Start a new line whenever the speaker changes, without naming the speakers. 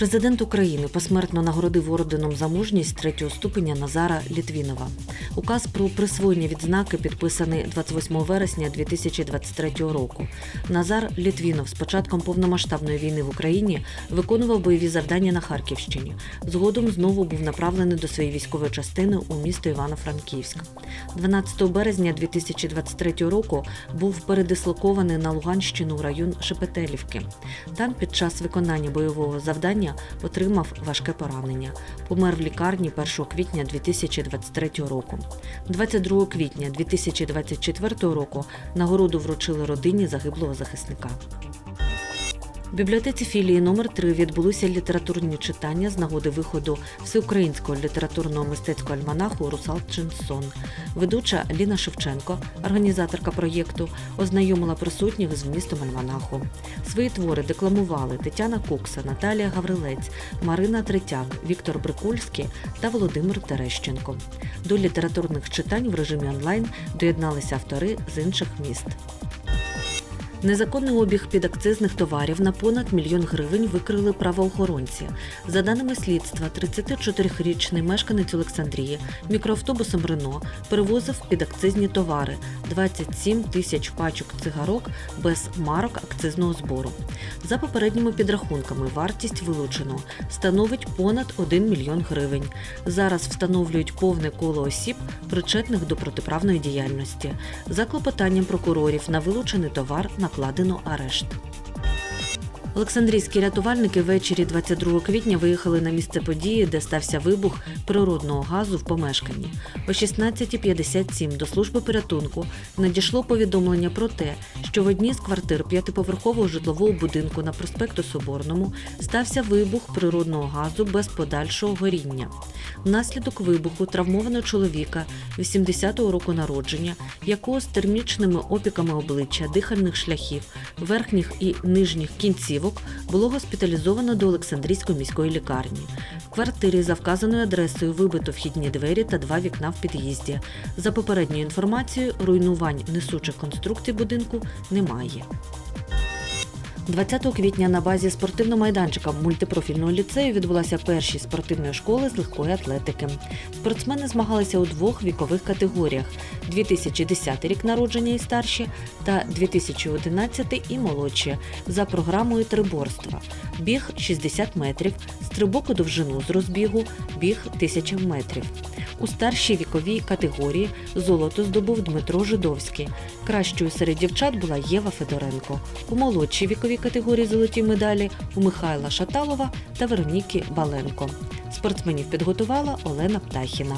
Президент України посмертно нагородив орденом за мужність третього ступеня Назара Літвінова. Указ про присвоєння відзнаки підписаний 28 вересня 2023 року. Назар Літвінов з початком повномасштабної війни в Україні виконував бойові завдання на Харківщині. Згодом знову був направлений до своєї військової частини у місто Івано-Франківськ. 12 березня 2023 року був передислокований на Луганщину в район Шепетелівки. Там під час виконання бойового завдання отримав важке поранення. Помер в лікарні 1 квітня 2023 року. 22 квітня 2024 року нагороду вручили родині загиблого захисника. В бібліотеці філії номер 3 відбулися літературні читання з нагоди виходу всеукраїнського літературного мистецького альманаху Русалчин сон. Ведуча Ліна Шевченко, організаторка проєкту, ознайомила присутніх з вмістом альманаху. Свої твори декламували Тетяна Кукса, Наталія Гаврилець, Марина Третяк, Віктор Брикульський та Володимир Терещенко. До літературних читань в режимі онлайн доєдналися автори з інших міст. Незаконний обіг підакцизних товарів на понад мільйон гривень викрили правоохоронці. За даними слідства, 34-річний мешканець Олександрії мікроавтобусом Рено перевозив підакцизні товари 27 тисяч пачок цигарок без марок акцизного збору. За попередніми підрахунками, вартість вилученого становить понад 1 мільйон гривень. Зараз встановлюють повне коло осіб, причетних до протиправної діяльності. За клопотанням прокурорів на вилучений товар накладено арешт. Олександрійські рятувальники ввечері 22 квітня виїхали на місце події, де стався вибух природного газу в помешканні. О 16.57 до служби порятунку надійшло повідомлення про те, що в одній з квартир п'ятиповерхового житлового будинку на проспекту Соборному стався вибух природного газу без подальшого горіння. Внаслідок вибуху травмовано чоловіка 80-го року народження, якого з термічними опіками обличчя, дихальних шляхів, верхніх і нижніх кінцівок було госпіталізовано до Олександрійської міської лікарні. В квартирі за вказаною адресою вибито вхідні двері та два вікна в під'їзді. За попередньою інформацією, руйнувань несучих конструкцій будинку немає. 20 квітня на базі спортивного майданчика мультипрофільного ліцею відбулася перші спортивної школи з легкої атлетики. Спортсмени змагалися у двох вікових категоріях: 2010 рік народження і старші та 2011 і молодші за програмою триборства. Біг 60 метрів, стрибок у довжину з розбігу, біг 1000 метрів. У старшій віковій категорії золото здобув Дмитро Жидовський. Кращою серед дівчат була Єва Федоренко. У молодшій віковій категорії золоті медалі у Михайла Шаталова та Вероніки Баленко. Спортсменів підготувала Олена Птахіна.